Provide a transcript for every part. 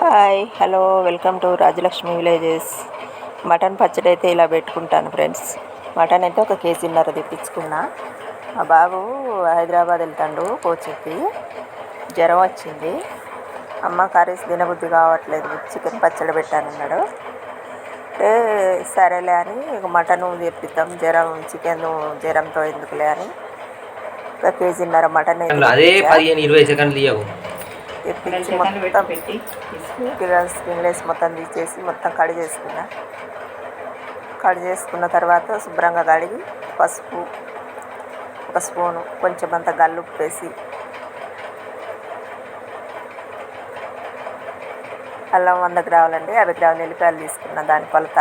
Hi hello welcome to Rajalakshmi villages. Mutton పచ్చడి అయితే ఇలా పెట్టుకుంటాను ఫ్రెండ్స్. మటన్ అయితే ఒక కేజీన్నర తెప్పించుకున్నా. మా బాబు హైదరాబాద్ వెళ్తాడు కోచికి. జ్వరం వచ్చింది. అమ్మ కర్రీస్ తినబుద్ధి కావట్లేదు. చికెన్ పచ్చడి పెట్టానన్నాడు. అంటే సరేలే అని మటన్ తెప్పిద్దాం. జ్వరం చికెన్ జ్వరంతో ఎందుకులే అని. ఒక కేజీన్నర మటన్ అదే పదిహేను ఇరవై సెకండ్లు తెప్పించి మొత్తం నీట్గా స్కిన్లెస్ మొత్తం తీసేసి మొత్తం కడి చేసుకున్నా. కడి చేసుకున్న తర్వాత శుభ్రంగా కడిగి పసుపు ఒక స్పూను కొంచెం అంత గల్లుప్పు వేసి అల్లం వంద గ్రాములండి యాభై గ్రాముల ఎల్లిపాయలు తీసుకున్న దాని కొలత.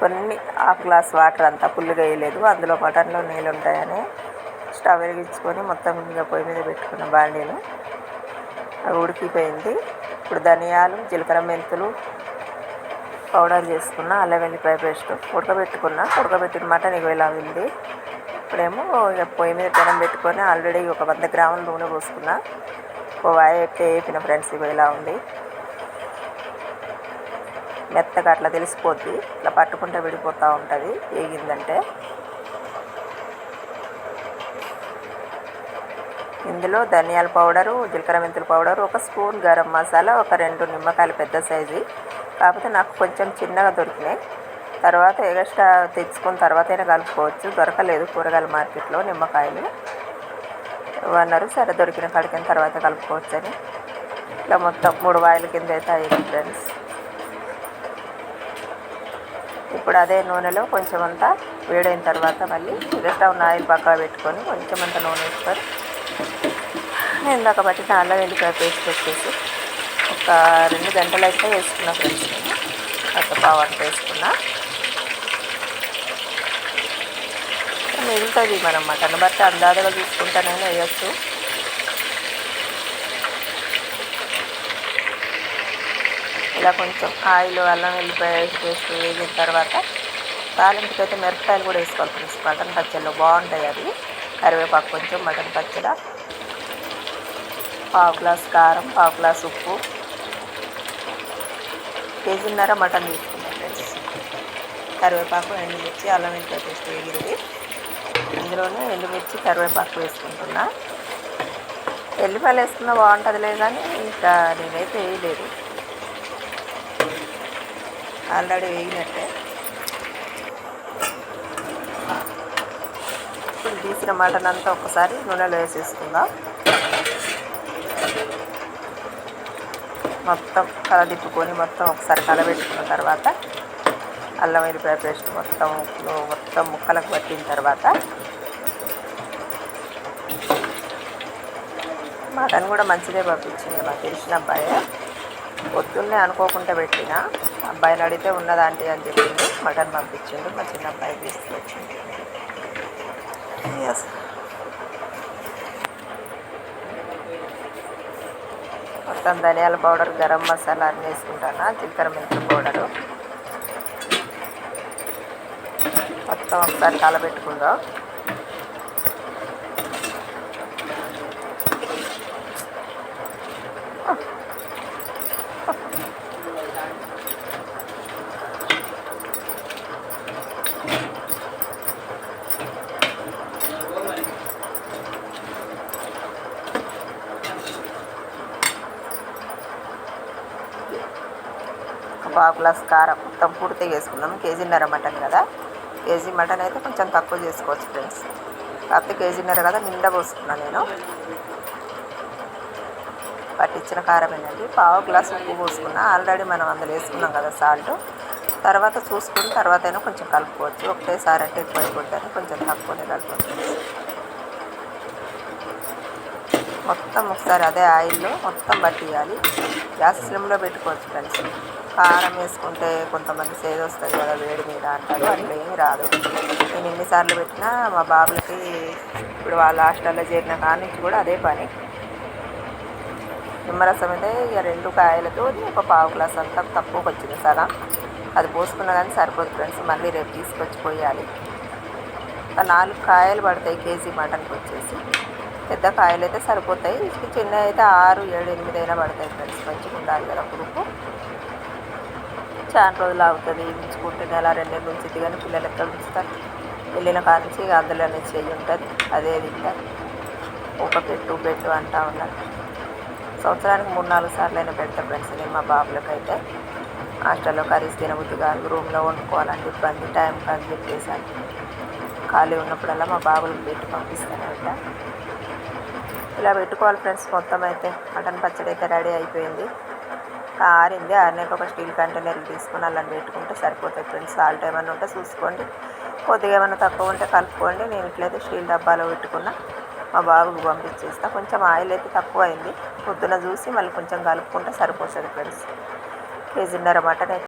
కొన్ని హాఫ్ గ్లాస్ వాటర్ అంతా పుల్లుగా వేయలేదు అందులో మటన్లో నీళ్ళు ఉంటాయని. స్టవ్ వెలిగించుకొని మొత్తం ఇంకా పొయ్యి మీద పెట్టుకున్న బాండీలు. అవి ఉడికిపోయింది. ఇప్పుడు ధనియాలు జీలకర్ర మెంతులు పౌడర్ చేసుకున్న అల్లం వెల్లిపాయ పేస్ట్ ఉడకబెట్టుకున్న ఉడకబెట్టిన మటన్ ఇక ఇలా ఉంది. ఇప్పుడేమో ఇక పొయ్యి మీద పెనం పెట్టుకొని ఆల్రెడీ ఒక వంద గ్రాముల నూనె పోసుకున్న. ఒక వాయి అయితే వేపిన ఫ్రెండ్స్ ఇవి ఇలా ఉంది. మెత్తగా అట్లా తెలిసిపోద్ది ఇట్లా పట్టుకుంటే విడిపోతూ ఉంటుంది వేగిందంటే ఇందులో ధనియాల పౌడరు జీలకర్ర మెంతుల పౌడరు ఒక స్పూన్ గరం మసాలా ఒక రెండు నిమ్మకాయలు పెద్ద సైజు. కాకపోతే నాకు కొంచెం చిన్నగా దొరికినాయి. తర్వాత ఎగస్ట్రా తెచ్చుకున్న తర్వాతైనా కలుపుకోవచ్చు. దొరకలేదు కూరగాయల మార్కెట్లో నిమ్మకాయలు. అన్నారు సరే దొరికిన కడికిన తర్వాత కలుపుకోవచ్చు అని ఇట్లా మొత్తం మూడు వాయిల కింద అయితే అయ్యింది ఫ్రెండ్స్. ఇప్పుడు అదే నూనెలో కొంచెం అంతా వేడైన తర్వాత మళ్ళీ స్టవ్ ఆయిల్ పక్కన పెట్టుకొని కొంచెం అంత నూనె వేసుకొని ఇందాక పట్టిన అల్లం వెల్లిపాయ పేస్ట్ వచ్చేసి ఒక రెండు గంటలు అయితే వేసుకున్నా ఫ్రెండ్స్ నేను. ఒక పావు వేసుకున్నా. మిగులుతుంది మనం మటన్ బట్టి అందాజగా చూసుకుంటానైనా వేయచ్చు. ఇలా కొంచెం ఆయిల్ అల్లం వెళ్ళిపోయి పేస్ట్ వేసిన తర్వాత తాలింపుకి అయితే మిరపకాయలు కూడా వేసుకోవాలి ఫ్రెండ్స్. మటన్ పచ్చళ్ళు బాగుంటాయి అది కరివేపాకు కొంచెం మటన్ పచ్చడి. పావు గ్లాస్ కారం పావు గ్లాస్ ఉప్పు. కేజీన్నర మటన్ తీసుకున్నాం ఫ్రెండ్స్. కరివేపాకు ఎండుమిర్చి అల్లం ఇంట్లో పేస్ట్ వేగింది. ఇందులోనే ఎండుమిర్చి కరివేపాకు వేసుకుంటున్నా. ఎల్లిపాయలు వేసుకున్నా బాగుంటుందిలే కానీ ఇంకా నేనైతే వేయలేదు. ఆల్రెడీ వేగినట్టే. ఇప్పుడు తీసిన మటన్ అంతా ఒకసారి నూనెలో వేసేసుకుందాం. మొత్తం కలదిప్పుకొని మొత్తం ఒకసారి కలబెట్టుకున్న తర్వాత అల్లం వెల్లిపాయ పేస్ట్ మొత్తం మొత్తం ముక్కలకు పట్టిన తర్వాత మటన్ కూడా మంచిదే పంపించింది మాకు తెలిసిన అబ్బాయి. పొద్దున్నే అనుకోకుండా పెట్టిన. అబ్బాయిని అడిగితే ఉన్నదాంటి అని చెప్పింది మటన్ పంపించిండు. మా చిన్న అబ్బాయి తీసుకొచ్చింది ఎస్ మొత్తం ధనియాల పౌడర్ గరం మసాలా అన్నీ వేసుకుంటాను? చిక్కర మెంతుల పౌడరు. మొత్తం ఒకసారి కలబెట్టుకుందాం. పావు గ్లాస్ కారం మొత్తం పూర్తిగా వేసుకున్నాం కేజీన్నర మటన్ కదా. కేజీ మటన్ అయితే కొంచెం తక్కువ చేసుకోవచ్చు ఫ్రెండ్స్. కాకపోతే కేజీన్నర కదా నిండా పోసుకున్నాను నేను. పట్టించిన కారం ఏంటండి పావు గ్లాస్ ఉప్పు పోసుకున్నా. ఆల్రెడీ మనం అందులో వేసుకున్నాం కదా సాల్ట్. తర్వాత చూసుకుని తర్వాత అయినా కొంచెం కలుపుకోవచ్చు. ఒకటేసారి అంటే ఎక్కువ అయిపోతుంది కొంచెం తక్కువనే కలుపుకోవచ్చు మొత్తం ఒకసారి అదే ఆయిల్లో మొత్తం పట్టియాలి. గ్యాస్ స్లిమ్లో పెట్టుకోవచ్చు ఫ్రెండ్స్. కారం వేసుకుంటే కొంతమంది సేద వస్తుంది కదా వేడి మీద అంటారు. అట్లా ఏమి రాదు. నేను ఎన్నిసార్లు పెట్టినా మా బాబులకి ఇప్పుడు వాళ్ళ హాస్టల్లో చేరిన కాడ నుంచి కూడా అదే పని. నిమ్మరసం అయితే ఇక రెండు కాయలతో ఒక పావు గ్లాస్ అంతా తక్కువకి వచ్చింది సగం అది పోసుకున్నా కానీ సరిపోదు ఫ్రెండ్స్ మళ్ళీ రేపు తీసుకొచ్చి పోయాలి. నాలుగు కాయలు పడతాయి కేజీ మటన్కి వచ్చేసి. పెద్ద కాయలు అయితే సరిపోతాయి. చిన్న అయితే ఆరు ఏడు ఎనిమిది అయినా పడతాయి ఫ్రెండ్స్. మంచిగా ఉండాలి కదా పులుపు. చాలా రోజులు అవుతుంది ఉంచుకుంటే నెల రెండు నెలలు కానీ పిల్లలు ఎక్కడ ఉంచుతారు వెళ్ళిన కాడ నుంచి ఇక అందులోనే చెయ్యి ఉంటుంది. అదే తింటారు ఒక పెట్టు పెట్టు అంటా ఉన్నారు. సంవత్సరానికి మూడు నాలుగు సార్లు అయినా పెడతా ఫ్రెండ్స్ నేను మా బాబులకి అయితే హాస్టల్లో కర్రీస్ తినబుద్ధి కాదు. రూమ్లో వండుకోవాలంటే ఇబ్బంది టైం కాదు చెప్పేసాను. ఖాళీ ఉన్నప్పుడల్లా మా బాబులకు పెట్టి పంపిస్తాను బిడ్డ ఇలా పెట్టుకోవాలి ఫ్రెండ్స్ మొత్తం అయితే. మటన్ పచ్చడి అయితే రెడీ అయిపోయింది. ఆరింది ఆరినాక ఒక స్టీల్ కంటైనర్ తీసుకుని అలా పెట్టుకుంటే సరిపోతుంది ఫ్రెండ్స్. సాల్ట్ ఏమైనా ఉంటే చూసుకోండి. కొద్దిగా ఏమైనా తక్కువ ఉంటే కలుపుకోండి. నేను ఇట్లయితే స్టీల్ డబ్బాలో పెట్టుకున్నా. మా బాబుకు పంపించేస్తా. కొంచెం ఆయిల్ అయితే తక్కువ అయింది పొద్దున చూసి మళ్ళీ కొంచెం కలుపుకుంటే సరిపోతుంది ఫ్రెండ్స్. కేజీన్నర మటన్ అయితే